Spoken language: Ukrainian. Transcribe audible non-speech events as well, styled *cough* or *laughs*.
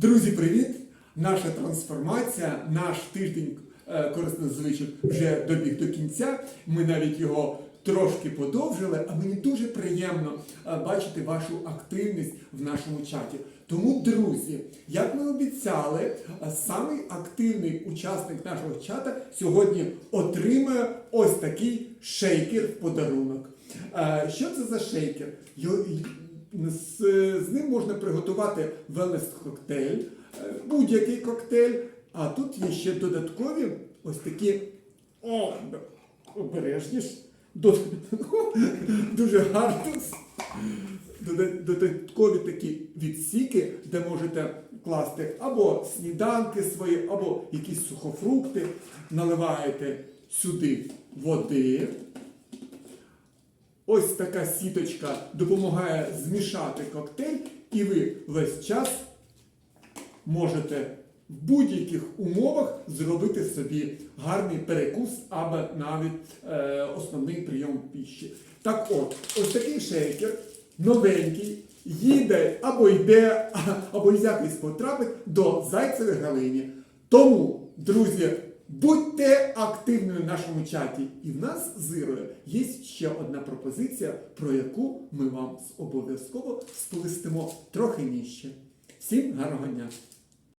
Друзі, привіт! Наша трансформація, наш тиждень е, корисних звичок вже добіг до кінця. Ми навіть його трошки подовжили, а мені дуже приємно е, бачити вашу активність в нашому чаті. Тому, друзі, як ми обіцяли, е, самий активний учасник нашого чата сьогодні отримає ось такий шейкер в подарунок. Що це за шейкер? З, з ним можна приготувати велес-коктейль, е, будь-який коктейль. А тут є ще додаткові ось такі о, обережніш. *laughs* Дуже гарно. Додаткові такі відсіки, де можете класти або сніданки свої, або якісь сухофрукти. Наливаєте сюди води. Ось така сіточка допомагає змішати коктейль, і ви весь час можете в будь-яких умовах зробити собі гарний перекус або навіть е, основний прийом піші. Так от, ось такий шейкер, новенький, їде або йде, *laughs* або якось потрапить до Зайцевої Галині. Тому, друзі, будьте активними в нашому чаті. І в нас з Ірою є ще одна пропозиція, про яку ми вам обов'язково сповістимо трохи нижче. Всім гарного дня!